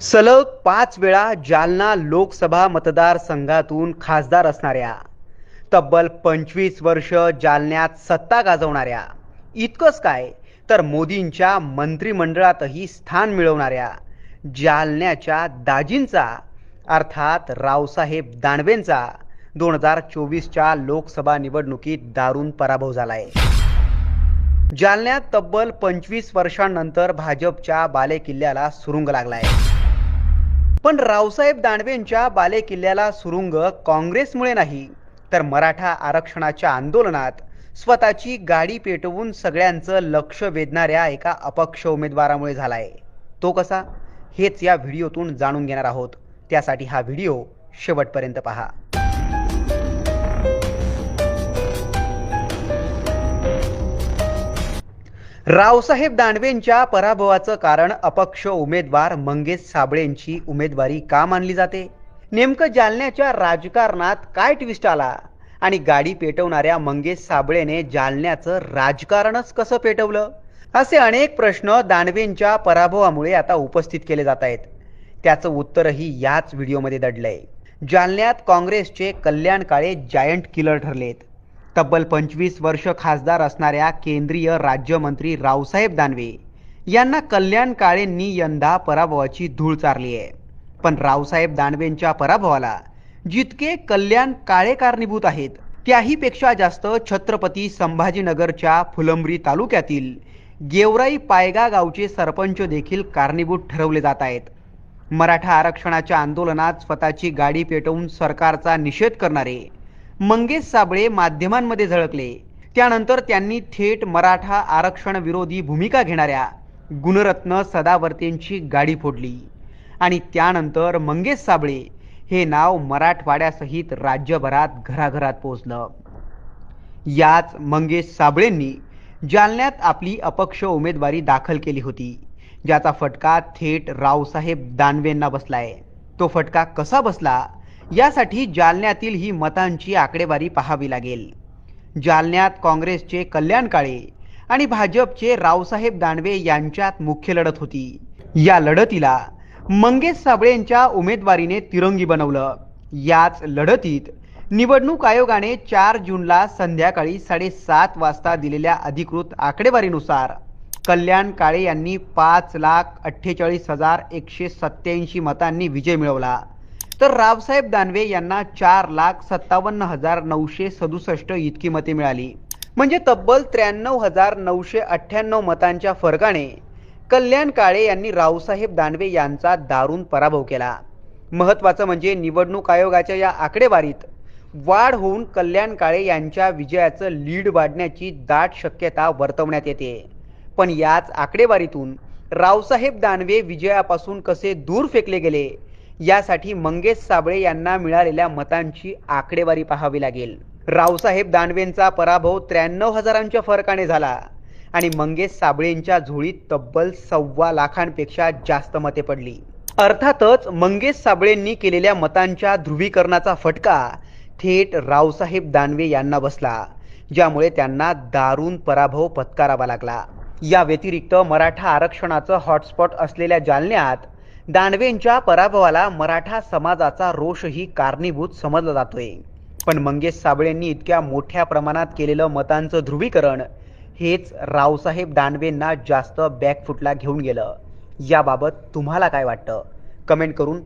सलग पाच वेळा जालना लोकसभा मतदारसंघातून खासदार असणाऱ्या तब्बल पंचवीस वर्ष जालन्यात सत्ता गाजवणाऱ्या इतकंच काय तर मोदींच्या मंत्रिमंडळातही स्थान मिळवणाऱ्या जालन्याच्या दाजींचा अर्थात रावसाहेब दानवेंचा दोन हजार चोवीसच्या लोकसभा निवडणुकीत दारुण पराभव झालाय. जालन्यात तब्बल पंचवीस वर्षांनंतर भाजपच्या बालेकिल्ल्याला सुरुंग लागलाय. पण रावसाहेब दानवेंच्या बालेकिल्ल्याला सुरुंग काँग्रेसमुळे नाही तर मराठा आरक्षणाच्या आंदोलनात स्वतःची गाडी पेटवून सगळ्यांचं लक्ष वेधणाऱ्या एका अपक्ष उमेदवारामुळे झालाय. तो कसा? हेच या व्हिडिओतून जाणून घेणार आहोत. त्यासाठी हा व्हिडिओ शेवटपर्यंत पहा. रावसाहेब दानवेंच्या पराभवाचं कारण अपक्ष उमेदवार मंगेश साबळेंची उमेदवारी का मानली जाते? नेमकं जालन्याच्या राजकारणात काय ट्विस्ट आला? आणि गाडी पेटवणाऱ्या मंगेश साबळेने जालन्याचं राजकारणच कसं पेटवलं? असे अनेक प्रश्न दानवेंच्या पराभवामुळे आता उपस्थित केले जात आहेत. त्याचं उत्तरही याच व्हिडिओमध्ये दडलंय. जालन्यात काँग्रेसचे कल्याण काळे जायंट किलर ठरलेत. तब्बल पंचवीस वर्ष खासदार असणाऱ्या केंद्रीय राज्यमंत्री रावसाहेब दानवे यांना कल्याण काळेंनी यंदा पराभवाची धूळ चारली आहे. पण रावसाहेब दानवेंच्या पराभवाला जितके कल्याण काळे कारणीभूत आहेत त्याही पेक्षा जास्त छत्रपती संभाजीनगरच्या फुलंब्री तालुक्यातील गेवराई पायगा गावचे सरपंच देखील कारणीभूत ठरवले जात आहेत. मराठा आरक्षणाच्या आंदोलनात स्वतःची गाडी पेटवून सरकारचा निषेध करणारे मंगेश साबळे माध्यमांमध्ये झळकले. त्यानंतर त्यांनी थेट मराठा आरक्षण विरोधी भूमिका घेणाऱ्या गुणरत्न सदावर्तेंची गाडी फोडली. आणि त्यानंतर मंगेश साबळे हे नाव मराठवाड्यासहित राज्यभरात घराघरात पोचलं याच मंगेश साबळेंनी जालन्यात आपली अपक्ष उमेदवारी दाखल केली होती. ज्याचा फटका थेट रावसाहेब दानवेंना बसलाय. तो फटका कसा बसला? यासाठी जालन्यातील ही मतांची आकडेवारी पाहावी लागेल. जालन्यात काँग्रेसचे कल्याण काळे आणि भाजपचे रावसाहेब दानवे यांच्यात मुख्य लढत होती. या लढतीला मंगेश साबळेंच्या उमेदवारीने तिरंगी बनवलं. याच लढतीत निवडणूक आयोगाने चार जूनला संध्याकाळी साडेसात वाजता दिलेल्या अधिकृत आकडेवारीनुसार कल्याण काळे यांनी पाच लाख अठ्ठेचाळीस हजार एकशे सत्याऐंशी मतांनी विजय मिळवला. तर रावसाहेब दानवे यांना चार लाख सत्तावन्न हजार नऊशे सदुसष्ट इतकी मते मिळाली. म्हणजे तब्बल त्र्याण्णव हजार नऊशे अठ्ठ्याण्णव मतांच्या फरकाने कल्याण काळे यांनी रावसाहेब दानवे यांचा दारुण पराभव केला. महत्त्वाचं म्हणजे निवडणूक आयोगाच्या या आकडेवारीत वाढ होऊन कल्याण काळे यांच्या विजयाचं लीड वाढण्याची दाट शक्यता वर्तवण्यात येते. पण याच आकडेवारीतून रावसाहेब दानवे विजयापासून कसे दूर फेकले गेले? यासाठी मंगेश साबळे यांना मिळालेल्या मतांची आकडेवारी पाहावी लागेल. रावसाहेब दानवेंचा पराभव त्र्याण्णव हजारांच्या फरकाने झाला आणि मंगेश साबळेंच्या झोळीत तब्बल सव्वा लाखांपेक्षा जास्त मते पडली. अर्थातच मंगेश साबळेंनी केलेल्या मतांच्या ध्रुवीकरणाचा फटका थेट रावसाहेब दानवे यांना बसला ज्यामुळे त्यांना दारुण पराभव पत्करावा लागला. या व्यतिरिक्त मराठा आरक्षणाचं हॉटस्पॉट असलेल्या जालन्यात दानवेंच्या पराभवाला मराठा समाजाचा रोषही कारणीभूत समजला जातोय. पण मंगेश साबळेंनी इतक्या मोठ्या प्रमाणात केलेलं मतांचं ध्रुवीकरण हेच रावसाहेब दानवेंना जास्त बॅकफुटला घेऊन गेलं. याबाबत तुम्हाला काय वाटतं? कमेंट करून